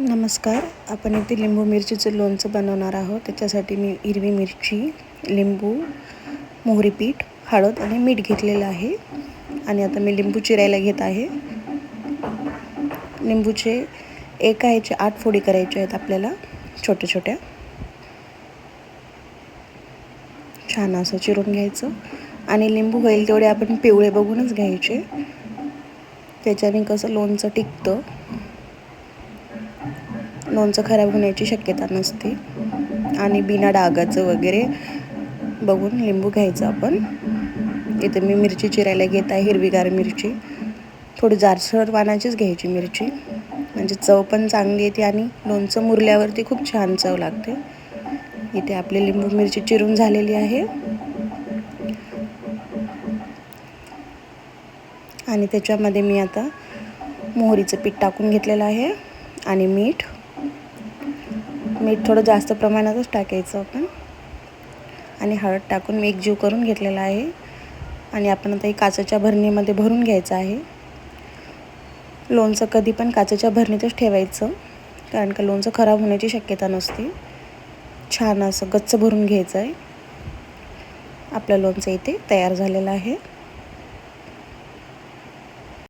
नमस्कार. आपण इथे लिंबू मिरचीचं लोणचं बनवणार आहोत. त्याच्यासाठी मी हिरवी मिरची लिंबू मोहरी पीठ हळद आणि मीठ घेतलेलं आहे. आणि आता मी लिंबू चिरायला घेत आहे. लिंबूचे एका ह्याचे आठ फोडी करायचे आहेत आपल्याला छोट्या छोट्या छान असं चिरून घ्यायचं. आणि लिंबू होईल तेवढे आपण पिवळे बघूनच घ्यायचे. त्याच्याने कसं लोणचं टिकतं. लोणचं खराब होण्याची शक्यता नसते. आणि बिना डागाचं वगैरे बघून लिंबू घ्यायचं आपण. इथे मी मिरची चिरायला घेत आहे हिरवीगार मिरची. थोडी जारसर पानाचीच घ्यायची मिरची. म्हणजे चव पण चांगली येते आणि लोणचं मुरल्यावरती खूप छान चव लागते. इथे आपली लिंबू मिरची चिरून झालेली आहे. आणि त्याच्यामध्ये मी आता मोहरीचं पीठ टाकून घेतलेलं आहे आणि मीठ. मीठ थोडं जास्त प्रमाणातच टाकायचं आपण. आणि हळद टाकून मी एकजीव करून घेतलेला आहे. आणि आपण आता हे काचेच्या भरणीमध्ये भरून घ्यायचं आहे. लोणचं कधी पण काचेच्या भरणीतच ठेवायचं. कारण का लोणचं खराब होण्याची शक्यता नसते. छान असं गच्च भरून घ्यायचं आहे. आपलं लोणचं इथे तयार झालेलं आहे.